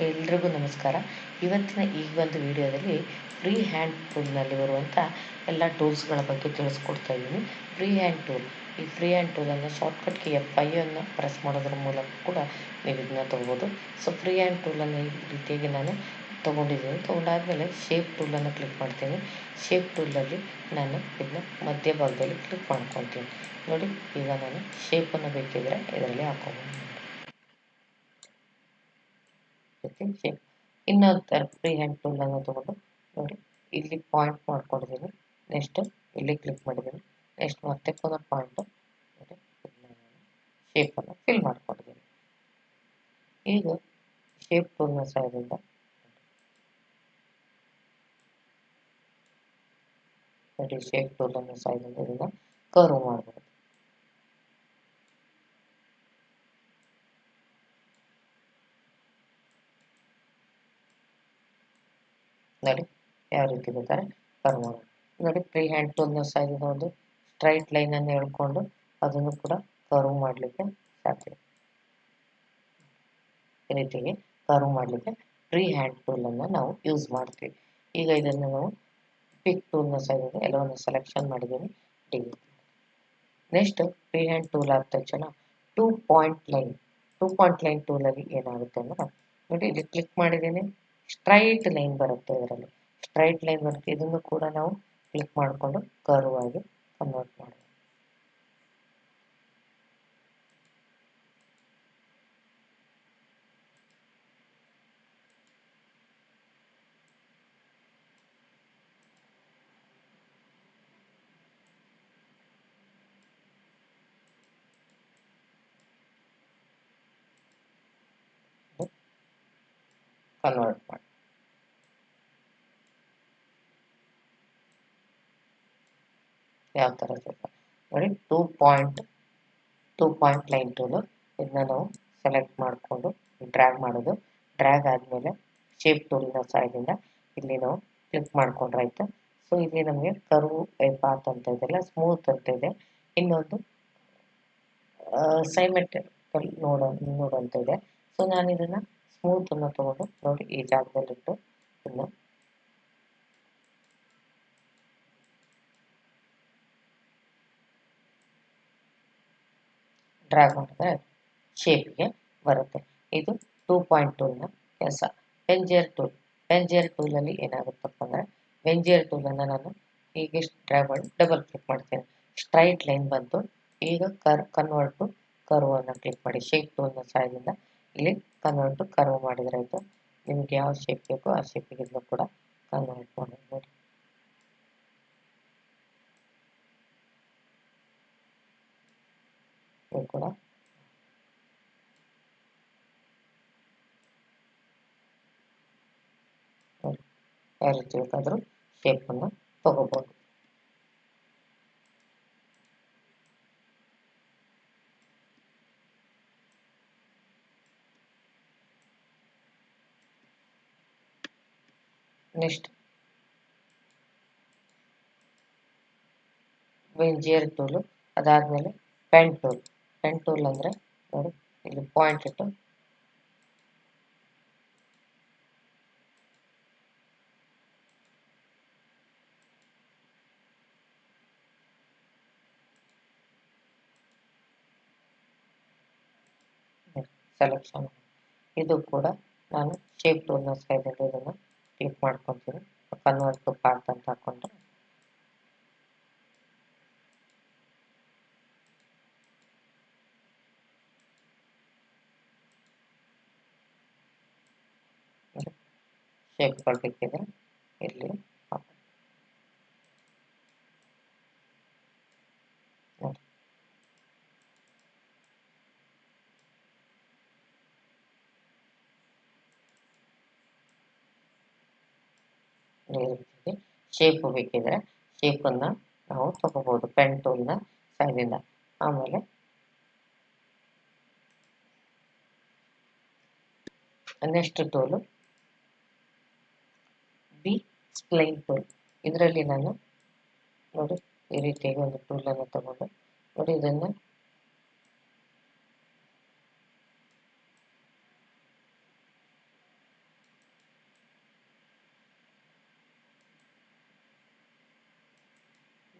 ಎಲ್ರಿಗೂ ನಮಸ್ಕಾರ. ಇವತ್ತಿನ ಈ ಒಂದು ವಿಡಿಯೋದಲ್ಲಿ ಫ್ರೀ ಹ್ಯಾಂಡ್ ಟೂಲ್ನಲ್ಲಿ ಬರುವಂಥ ಎಲ್ಲ ಟೂಲ್ಸ್ಗಳ ಬಗ್ಗೆ ತಿಳಿಸ್ಕೊಡ್ತಾ ಇದ್ದೀನಿ. ಫ್ರೀ ಹ್ಯಾಂಡ್ ಟೂಲ್ ಈ ಫ್ರೀ ಹ್ಯಾಂಡ್ ಟೂಲನ್ನು ಶಾರ್ಟ್ಕಟ್ಗೆ ಎಫ್ ಐ ಅನ್ನು ಪ್ರೆಸ್ ಮಾಡೋದ್ರ ಮೂಲಕ ಕೂಡ ನೀವು ಇದನ್ನ ತೊಗೋಬೋದು. ಸೊ ಫ್ರೀ ಹ್ಯಾಂಡ್ ಟೂಲನ್ನು ಈ ರೀತಿಯಾಗಿ ನಾನು ತೊಗೊಂಡಿದ್ದೀನಿ. ತೊಗೊಂಡಾದಮೇಲೆ ಶೇಪ್ ಟೂಲನ್ನು ಕ್ಲಿಕ್ ಮಾಡ್ತೀನಿ. ಶೇಪ್ ಟೂಲಲ್ಲಿ ನಾನು ಇದನ್ನ ಮಧ್ಯಭಾಗದಲ್ಲಿ ಕ್ಲಿಕ್ ಮಾಡ್ಕೊತೀನಿ ನೋಡಿ, ಈಗ ನಾನು ಶೇಪನ್ನು ಬೇಕಿದ್ರೆ ಇದರಲ್ಲಿ ಹಾಕೋಬೋದು. ಶೇಪ್ ಇನ್ನೊಂದು ಥರ ಫ್ರೀ ಹ್ಯಾಂಡ್ ಟೂಲನ್ನು ತೊಗೊಂಡು ನೋಡಿ, ಇಲ್ಲಿ ಪಾಯಿಂಟ್ ಮಾಡ್ಕೊಂಡಿದ್ದೀನಿ ನೆಕ್ಸ್ಟ್ ಇಲ್ಲಿ ಕ್ಲಿಕ್ ಮಾಡಿದ್ದೀನಿ. ನೆಕ್ಸ್ಟ್ ಮತ್ತೆ ಪುನಃ ಪಾಯಿಂಟು ನೋಡಿ ಶೇಪನ್ನು ಫಿಲ್ ಮಾಡ್ಕೊಂಡಿದ್ದೀನಿ ಈಗ ಶೇಪ್ ಟೂಲ್ನ ಸಹಾಯದಿಂದ ನೋಡಿ ಶೇಪ್ ಟೂಲನ್ನು ಸಹಾಯದಿಂದ ಇದನ್ನು ಕರ್ವ್ ಮಾಡ್ಬೋದು. ನೋಡಿ ಯಾವ ರೀತಿ ಬೇಕಾದ್ರೆ ಕರ್ವ್ ನೋಡಿ ಫ್ರೀ ಹ್ಯಾಂಡ್ ಟೂಲ್ನ ಸಹಾಯದಿಂದ ಒಂದು. ಸ್ಟ್ರೈಟ್ ಲೈನನ್ನು ಹೇಳ್ಕೊಂಡು ಅದನ್ನು ಕೂಡ ಕರ್ವ್ ಮಾಡಲಿಕ್ಕೆ ಸಾಧ್ಯ. ಈ ರೀತಿಗೆ ಕರ್ವ್ ಮಾಡಲಿಕ್ಕೆ ಫ್ರೀ ಹ್ಯಾಂಡ್ ಟೂಲನ್ನು ನಾವು ಯೂಸ್ ಮಾಡ್ತೀವಿ. ಈಗ ಇದನ್ನು ನಾವು ಪಿಕ್ ಟೂಲ್ನ ಸಹಾಯದಿಂದ ಎಲ್ಲವನ್ನು ಸೆಲೆಕ್ಷನ್ ಮಾಡಿದ್ದೀನಿ. ನೆಕ್ಸ್ಟ್ ಫ್ರೀ ಹ್ಯಾಂಡ್ ಟೂಲ್ ಆದ ತಕ್ಷಣ two point line two point line ಟೂಲಲ್ಲಿ ಏನಾಗುತ್ತೆ ಅಂದ್ರೆ ನೋಡಿ ಇಲ್ಲಿ ಕ್ಲಿಕ್ ಮಾಡಿದ್ದೀನಿ. ಸ್ಟ್ರೈಟ್ ಲೈನ್ ಬರುತ್ತೆ ಇದರಲ್ಲಿ. ಸ್ಟ್ರೈಟ್ ಲೈನ್ ಬರುತ್ತೆ. ಇದನ್ನು ಕೂಡ ನಾವು ಕ್ಲಿಕ್ ಮಾಡಿಕೊಂಡು ಕರ್ವ್ ಆಗಿ ಕನ್ವರ್ಟ್ ಮಾಡೋದು ಕನ್ವರ್ಟ್ ಮಾಡಿ ಯಾವ ಥರ ನೋಡಿ two point two point line tool ಇದನ್ನ ನಾವು ಸೆಲೆಕ್ಟ್ ಮಾಡಿಕೊಂಡು ಡ್ರ್ಯಾಗ್ ಮಾಡೋದು. ಡ್ರ್ಯಾಗ್ ಆದಮೇಲೆ ಶೇಪ್ ಟೂಲಿನ ಸಹಾಯದಿಂದ ಇಲ್ಲಿ ನಾವು ಕ್ಲಿಕ್ ಮಾಡ್ಕೊಂಡ್ರೆ ಆಯ್ತು? ಸೊ ಇಲ್ಲಿ ನಮಗೆ ಕರ್ವ್ ಪಾತ್ ಅಂತ ಇದೆಲ್ಲ ಸ್ಮೂತ್ ಅಂತ ಇದೆ. ಇನ್ನೊಂದು ಸೈಮೆಟ್ರಿಕಲ್ ನೋಡೋ ನೋಡೋಂತ ಇದೆ. ಸೊ ನಾನು ಇದನ್ನು ಸ್ಮೂತನ್ನು ತೊಗೊಂಡು ನೋಡಿ ಈ ಜಾಗದಲ್ಲಿಟ್ಟು ಇನ್ನು. ಡ್ರ್ಯಾಗ್ ಮಾಡಿದ್ರೆ ಶೇಪ್ಗೆ ಬರುತ್ತೆ. ಇದು ಟೂ ಪಾಯಿಂಟ್ ಟೂಲ್ನ ಕೆಲಸ. ಪೆಂಜಿಯರ್ ಟೂಲ್ ಪೆಂಜಿಯರ್ ಟೂಲಲ್ಲಿ ಏನಾಗುತ್ತಪ್ಪ ಅಂದರೆ ಪೆಂಜಿಯರ್ ಟೂಲನ್ನು ನಾನು ಹೀಗೆ ಡ್ರ್ಯಾಗ್ ಮಾಡಿ ಡಬಲ್ ಕ್ಲಿಕ್ ಮಾಡ್ತೀನಿ. ಸ್ಟ್ರೈಟ್ ಲೈನ್ ಬಂತು ಈಗ ಕರ್ ಕನ್ವರ್ಟ್ ಕನ್ವರ್ಟು ಕರ್ವನ್ನು ಕ್ಲಿಕ್ ಮಾಡಿ. ಶೇಪ್ ಟೂಲ್ನ ಸಹಾಯದಿಂದ ಇಲ್ಲಿ ಕನ್ವರ್ಟು ಕರ್ವ್ ಆಯ್ತು. ನಿಮಗೆ ಯಾವ ಶೇಪ್ ಬೇಕೋ ಆ ಶೇಪ್ ಇದನ್ನು ಕೂಡ ಕನ್ವರ್ಟ್ ಇದು ಕೂಡ. ಯಾವ ರೀತಿ ಬೇಕಾದರೂ ಶೇಪನ್ನು ತಗೋಬೋದು. ನೆಕ್ಸ್ಟ್. ಜೇರ್ ಟೂಲು ಅದಾದಮೇಲೆ ಪೆನ್ ಟೂಲ್ ಪೆನ್ ಟೂಲ್ ಅಂದರೆ ನೋಡಿ, ಇಲ್ಲಿ ಪಾಯಿಂಟ್ ಇಟ್ಟು. ಸೆಲೆಕ್ಷನ್ ಇದು ಕೂಡ ನಾನು ಶೇಪ್ ಟೂಲ್ನ ಸಹಾಯದಿಂದ ಇದನ್ನು ಕ್ಲಿಕ್ ಮಾಡ್ಕೊತೀನಿ ಕನ್ವರ್ಟ್ ಟು ಪಾರ್ಟ್ ಅಂತ ಹಾಕೊಂಡ್ರೆ. ಶೇಪ್ ಕೊಡಬೇಕಿದೆ ಇಲ್ಲಿ. ರೀತಿಗೆ ಶೇಪ್ ಬೇಕಿದ್ರೆ ಶೇಪನ್ನು ನಾವು ತಗೋಬೋದು ಪೆನ್ ಟೂಲ್ನ ಸೈಡಿಂದ ಆಮೇಲೆ next tool B spline tool ಇದರಲ್ಲಿ ನಾನು ನೋಡಿ ಈ ರೀತಿಯಾಗಿ ಒಂದು ಟೂಲನ್ನು ತಗೊಂಡು. ನೋಡಿ ಇದನ್ನು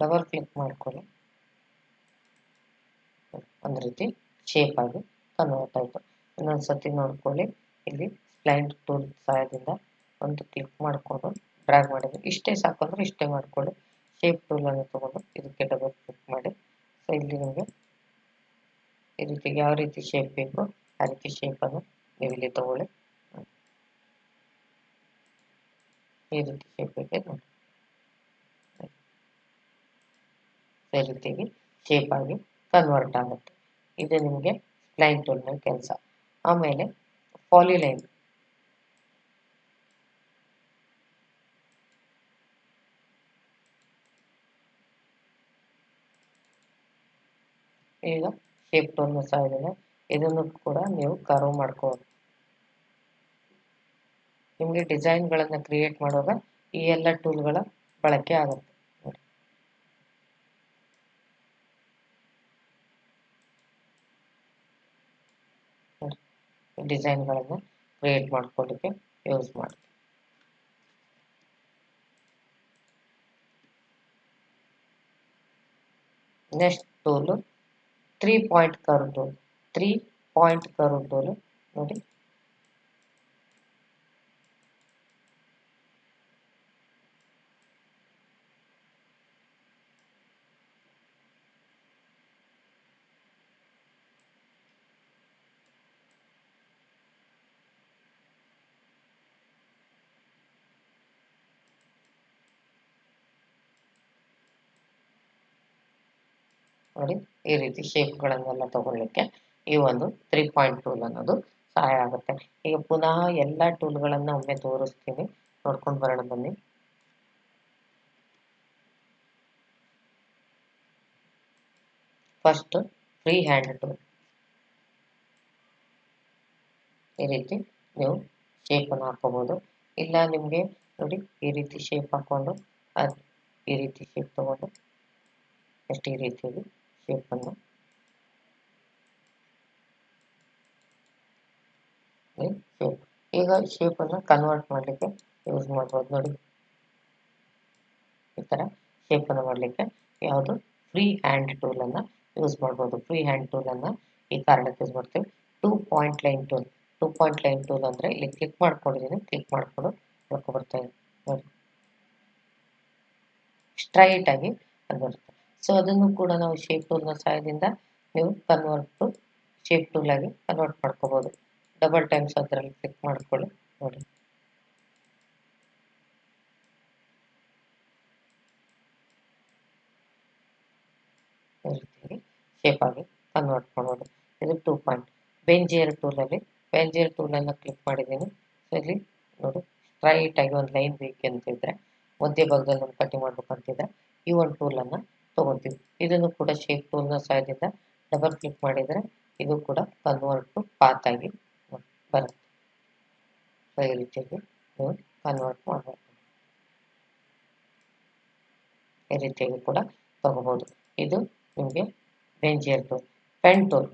ಡಬಲ್ ಕ್ಲಿಕ್ ಮಾಡ್ಕೊಳ್ಳಿ. ಒಂದು ರೀತಿ ಶೇಪ್ ಆಗಿ ಕನ್ವರ್ಟ್ ಆಯಿತು. ಇನ್ನೊಂದು ಸತಿ ನೋಡ್ಕೊಳ್ಳಿ. ಇಲ್ಲಿ ಸ್ಪ್ಲೈನ್ ಟೂಲ್ ಸಹಾಯದಿಂದ ಒಂದು ಕ್ಲಿಕ್ ಮಾಡಿಕೊಂಡು ಡ್ರ್ಯಾಗ್ ಮಾಡಿದ್ರೆ ಇಷ್ಟೇ ಸಾಕು ಅಂದರೆ ಇಷ್ಟೇ ಮಾಡ್ಕೊಳ್ಳಿ. ಶೇಪ್ ಟೂಲನ್ನು ತೊಗೊಂಡು ಇದಕ್ಕೆ ಡಬಲ್ ಕ್ಲಿಕ್ ಮಾಡಿ. ಸೊ ಇಲ್ಲಿ ನಿಮಗೆ ಈ ರೀತಿ ಯಾವ ರೀತಿ ಶೇಪ್ ಬೇಕು ಆ ರೀತಿ ಶೇಪನ್ನು ನೀವು ಇಲ್ಲಿ ತಗೊಳ್ಳಿ. ಈ ರೀತಿ ಶೇಪ್ ಬೇಕು ನೋಡಿ. ಈ ರೀತಿಯಾಗಿ ಶೇಪ್ ಆಗಿ ಕನ್ವರ್ಟ್ ಆಗುತ್ತೆ ಇದು ನಿಮಗೆ ಸ್ಪ್ಲೈನ್ ಟೂಲ್ನ ಕೆಲಸ ಆಮೇಲೆ ಪಾಲಿಲೈನ್ ಈಗ ಶೇಪ್ ಟೂಲ್ನ ಸಹಾಯದಿಂದ ಇದನ್ನು ಕೂಡ ನೀವು ಕರ್ವ್ ಮಾಡ್ಕೋಬೋದು ನಿಮಗೆ ಡಿಸೈನ್ಗಳನ್ನು ಕ್ರಿಯೇಟ್ ಮಾಡುವಾಗ ಈ ಎಲ್ಲ ಟೂಲ್ಗಳ ಬಳಕೆ ಆಗುತ್ತೆ ನೋಡಿ ಡಿಸೈನ್ಗಳನ್ನು ಕ್ರಿಯೇಟ್ ಮಾಡ್ಕೊಳ್ಳಿಕ್ಕೆ ಯೂಸ್ ಮಾಡಿ. Next tool three point curve tool, three point curve tool ನೋಡಿ. ನೋಡಿ ಈ ರೀತಿ ಶೇಪ್ಗಳನ್ನೆಲ್ಲ ತಗೊಳ್ಳಿಕ್ಕೆ ಈ ಒಂದು ತ್ರೀ ಪಾಯಿಂಟ್ ಟೂಲ್ ಅನ್ನೋದು ಸಹಾಯ ಆಗುತ್ತೆ. ಈಗ ಪುನಃ ಎಲ್ಲ ಟೂಲ್ಗಳನ್ನು ಒಮ್ಮೆ ತೋರಿಸ್ತೀನಿ. ನೋಡ್ಕೊಂಡು ಬರೋಣ ಬನ್ನಿ. ಫಸ್ಟ್ ಫ್ರೀ ಹ್ಯಾಂಡ್ ಟೂಲ್ ಈ ರೀತಿ ನೀವು ಶೇಪನ್ನು ಹಾಕೋಬೋದು. ಇಲ್ಲ ನಿಮಗೆ ನೋಡಿ ಈ ರೀತಿ ಶೇಪ್ ಹಾಕ್ಕೊಂಡು ಈ ರೀತಿ ಶೇಪ್ ತಗೊಂಡು ಎಷ್ಟು ಈ ರೀತಿಯಾಗಿ ಶೇಪನ್ನು ಶೇಪ್ ಈಗ ಶೇಪನ್ನು ಕನ್ವರ್ಟ್ ಮಾಡಲಿಕ್ಕೆ ಯೂಸ್ ಮಾಡ್ಬೋದು ನೋಡಿ ಈ ಥರ ಶೇಪನ್ನು ಮಾಡಲಿಕ್ಕೆ ಯಾವುದು ಫ್ರೀ ಹ್ಯಾಂಡ್ ಟೂಲ್ ಟೂಲನ್ನು ಯೂಸ್ ಮಾಡ್ಬೋದು ಫ್ರೀ ಹ್ಯಾಂಡ್ ಟೂಲ್ ಟೂಲನ್ನು ಈ ಕಾರಣಕ್ಕೆ ಯೂಸ್ ಮಾಡ್ತೀವಿ two point line tool two point line tool ಅಂದ್ರೆ ಇಲ್ಲಿ ಕ್ಲಿಕ್ ಮಾಡ್ಕೊಂಡಿದ್ದೀನಿ. ಕ್ಲಿಕ್ ಮಾಡ್ಕೊಂಡು ಬರ್ತಾ ನೋಡಿ. ಸ್ಟ್ರೈಟ್ ಆಗಿ ಬರುತ್ತೆ. ಸೊ ಅದನ್ನು ಕೂಡ ನಾವು ಶೇಪ್ ಟೂಲ್ನ ಸಹಾಯದಿಂದ ನೀವು ಕನ್ವರ್ಟ್ ಶೇಪ್ ಟೂಲ್ ಆಗಿ ಕನ್ವರ್ಟ್ ಮಾಡ್ಕೋಬೋದು. ಡಬಲ್ ಟೈಮ್ಸ್ ಅದರಲ್ಲಿ ಕ್ಲಿಕ್ ಮಾಡ್ಕೊಳ್ಳಿ, ನೋಡಿ. ಶೇಪ್ ಆಗಿ ಕನ್ವರ್ಟ್ ಮಾಡ್ಬೋದು. ಇದು ಟೂ ಪಾಯಿಂಟ್ ಬೆಂಜಿಯರ್ ಟೂಲಲ್ಲಿ ಬೆಂಜಿಯರ್ ಟೂಲನ್ನು ಕ್ಲಿಕ್ ಮಾಡಿದ್ದೀನಿ. ಸೊ ಇಲ್ಲಿ ನೋಡಿ ಸ್ಟ್ರೈಟ್ ಆಗಿ ಒಂದು ಲೈನ್ ಬೇಕಂತಿದ್ರೆ ಮಧ್ಯ ಭಾಗದಲ್ಲಿ ಒಂದು ಕಟಿಂಗ್ ಮಾಡಬೇಕಂತಿದ್ರೆ ಈ ಒಂದು ಟೂಲನ್ನು ತೊಗೊತೀವಿ ಇದನ್ನು ಕೂಡ ಶೇಪ್ ಟೂಲ್ನ ಸಹಾಯದಿಂದ ಡಬಲ್ ಕ್ಲಿಕ್ ಮಾಡಿದರೆ ಇದು ಕೂಡ ಕನ್ವರ್ಟ್ ಟು ಪಾತ್ ಆಗಿ ಬರುತ್ತೆ. ಈ ರೀತಿಯಾಗಿ ನೀವು ಕನ್ವರ್ಟ್ ಮಾಡಬೇಕು ಈ ರೀತಿಯಾಗಿ ಕೂಡ ತಗೋಬಹುದು ಇದು ನಿಮಗೆ ಬೆಂಜಿಯರ್ ಟೂಲ್ ಪೆನ್ ಟೂಲ್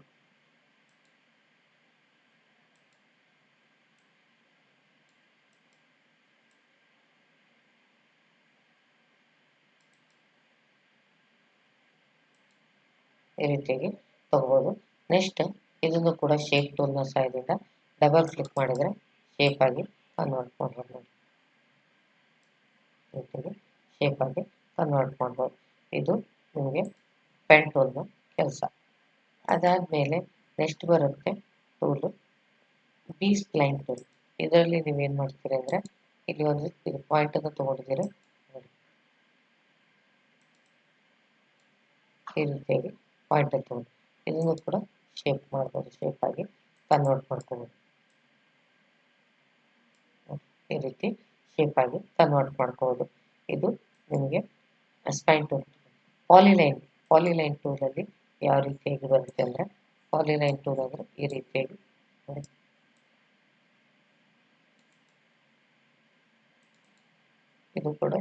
ಈ ರೀತಿಯಾಗಿ ತಗೋಬೋದು. ನೆಕ್ಸ್ಟ್ ಇದನ್ನು ಕೂಡ ಶೇಪ್ ಟೂಲ್ನ ಸಹಾಯದಿಂದ ಡಬಲ್ ಕ್ಲಿಕ್ ಮಾಡಿದರೆ ಶೇಪ್ ಆಗಿ ಕನ್ವರ್ಟ್ ಮಾಡ್ಬೋದು. ನೋಡಿ ರೀತಿಯಾಗಿ ಶೇಪ್ ಆಗಿ ಕನ್ವರ್ಟ್ ಮಾಡ್ಬೋದು. ಇದು ನಿಮಗೆ ಪೆನ್ ಟೂಲ್ನ ಕೆಲಸ. ಅದಾದಮೇಲೆ ನೆಕ್ಸ್ಟ್ ಬರುತ್ತೆ ಟೂಲು ಬಿ ಸ್ಪ್ಲೈನ್ ಟೂಲ್ ಇದರಲ್ಲಿ ನೀವು ಏನು ಮಾಡ್ತೀರಿ ಅಂದರೆ ಇಲ್ಲಿ ಒಂದು ಇದು ಪಾಯಿಂಟನ್ನು ತೊಗೊಂಡಿದ್ದೀರ. ನೋಡಿ ಈ ರೀತಿಯಾಗಿ ಪಾಯಿಂಟನ್ನು ತೊಗೊಂಡು ಇದನ್ನು ಕೂಡ ಶೇಪ್ ಮಾಡ್ಬೋದು ಶೇಪ್ ಆಗಿ ಕನ್ವರ್ಟ್ ಮಾಡ್ಕೋಬೋದು. ಈ ರೀತಿ ಶೇಪ್ ಆಗಿ ಕನ್ವರ್ಟ್ ಮಾಡ್ಕೋಬೋದು. ಇದು ನಿಮಗೆ ಸ್ಪೈನ್ ಟೂಲ್ ಪಾಲಿಲೈನ್ ಪಾಲಿಲೈನ್ ಟೂಲಲ್ಲಿ ಯಾವ ರೀತಿಯಾಗಿ ಬರುತ್ತೆ ಅಂದರೆ ಪಾಲಿಲೈನ್ ಟೂಲ್ ಅಂದರೆ ಈ ರೀತಿಯಾಗಿ ಇದು ಕೂಡ,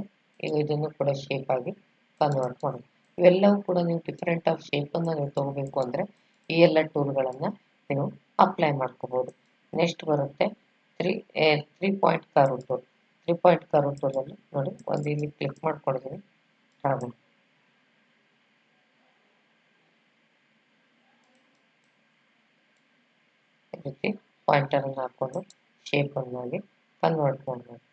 ಇದು ಇದನ್ನು ಕೂಡ ಶೇಪ್ ಆಗಿ ಕನ್ವರ್ಟ್ ಮಾಡೋದು ಇವೆಲ್ಲವೂ ಕೂಡ ನೀವು ಡಿಫ್ರೆಂಟ್ ಆಫ್ ಶೇಪನ್ನು ನೀವು ತೊಗೋಬೇಕು ಅಂದರೆ ಈ ಎಲ್ಲ ಟೂಲ್ಗಳನ್ನು ನೀವು ಅಪ್ಲೈ ಮಾಡ್ಕೋಬೋದು. ನೆಕ್ಸ್ಟ್ ಬರುತ್ತೆ three three point curve tool three point curve ಟೂಲಲ್ಲಿ ನೋಡಿ ಒಂದು ಇಲ್ಲಿ ಕ್ಲಿಕ್ ಮಾಡ್ಕೊಂಡಿದ್ದೀನಿ ಹಾಗೂ. ಈ ರೀತಿ ಪಾಯಿಂಟರನ್ನು ಹಾಕ್ಕೊಂಡು ಶೇಪನ್ನಾಗಿ ಕನ್ವರ್ಟ್ ಮಾಡಬೇಕು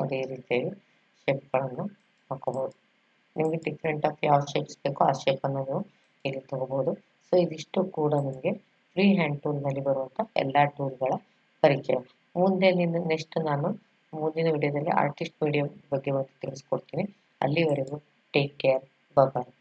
ನೋಡಿ ಈ ರೀತಿಯಾಗಿ ಶೇಪ್ಗಳನ್ನು ಹಾಕೋಬೋದು. ನಿಮಗೆ ಡಿಫ್ರೆಂಟ್ ಆಫ್ ಯಾವ ಶೇಪ್ಸ್ ಬೇಕೋ ಆ ಶೇಪನ್ನು ನೀವು ಇಲ್ಲಿ ತಗೋಬೋದು. ಸೊ ಇದಿಷ್ಟು ಕೂಡ ನಿಮಗೆ ಫ್ರೀ ಹ್ಯಾಂಡ್ ಟೂಲ್ನಲ್ಲಿ ಬರುವಂಥ ಎಲ್ಲ ಟೂಲ್ಗಳ ಪರಿಚಯ. ಮುಂದೆ ನೆಕ್ಸ್ಟ್ ನಾನು ಮುಂದಿನ ವಿಡಿಯೋದಲ್ಲಿ ಆರ್ಟಿಸ್ಟ್ ವಿಡಿಯೋ ಬಗ್ಗೆ ಒಂದು ತಿಳಿಸ್ಕೊಡ್ತೀನಿ. ಅಲ್ಲಿವರೆಗೂ ಟೇಕ್ ಕೇರ್ ಬಾಯ್